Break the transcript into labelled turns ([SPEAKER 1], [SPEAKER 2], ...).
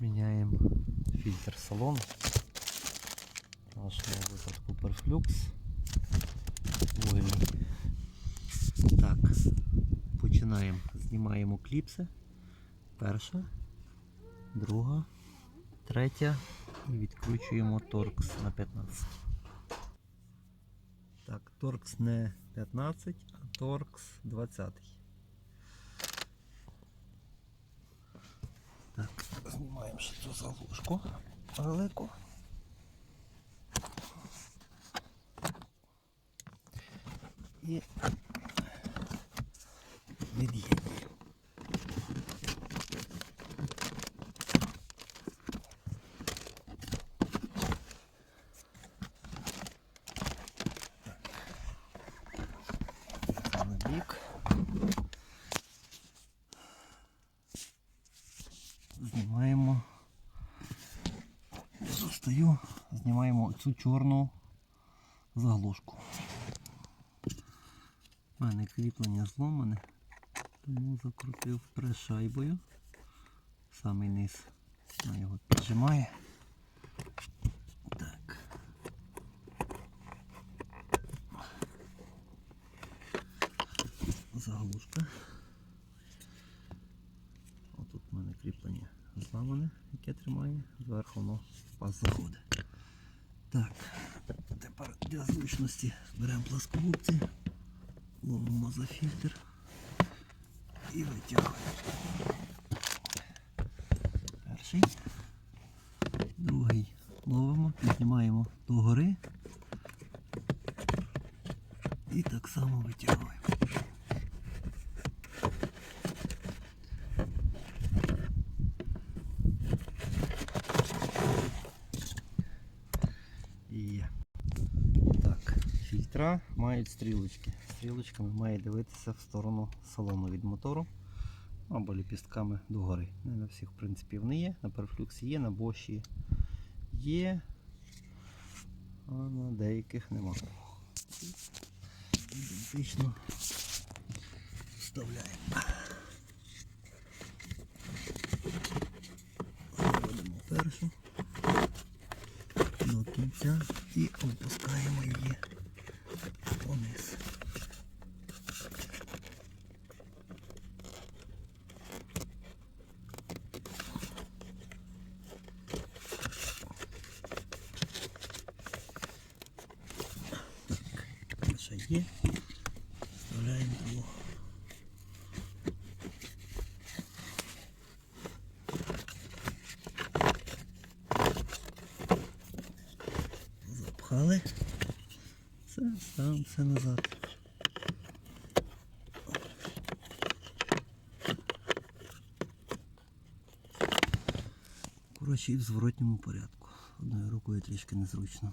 [SPEAKER 1] Міняємо фільтр салону. В нашому випадку перфлюкс. Вугільний. Так, починаємо. Знімаємо кліпси. Перша, друга, третя і відкручуємо торкс на 15. Так, торкс не 15, а торкс 20. Так, знімаємо ще цю заглушку велику. І від'єднуємо. Бік. Знімаємо. Достаю, знімаємо цю чорну заглушку. У мене кріплення зломане, тому закрутив пришайбою. Самий низ вона його піджимає. Так. Заглушка. Отут у мене кріплення зламане, яке тримає, зверху воно в паз заходить. Так, тепер для зручності беремо пласкогубці, ловимо за фільтр і витягуємо. Перший, другий ловимо, піднімаємо догори і так само витягуємо. І так, фільтра мають стрілочки. Стрілочками має дивитися в сторону салону від мотору або ліпістками догори. Не на всіх, в принципі, вони є. На перфлюксі є, на боші є, а на деяких нема. Ідентично вставляємо. Заводимо першу до кінця і опускаємо її Наша є. Вставляємо. Запхали. Все, ставимо все назад. Коротше, і в зворотньому порядку. Одною рукою трішки незручно.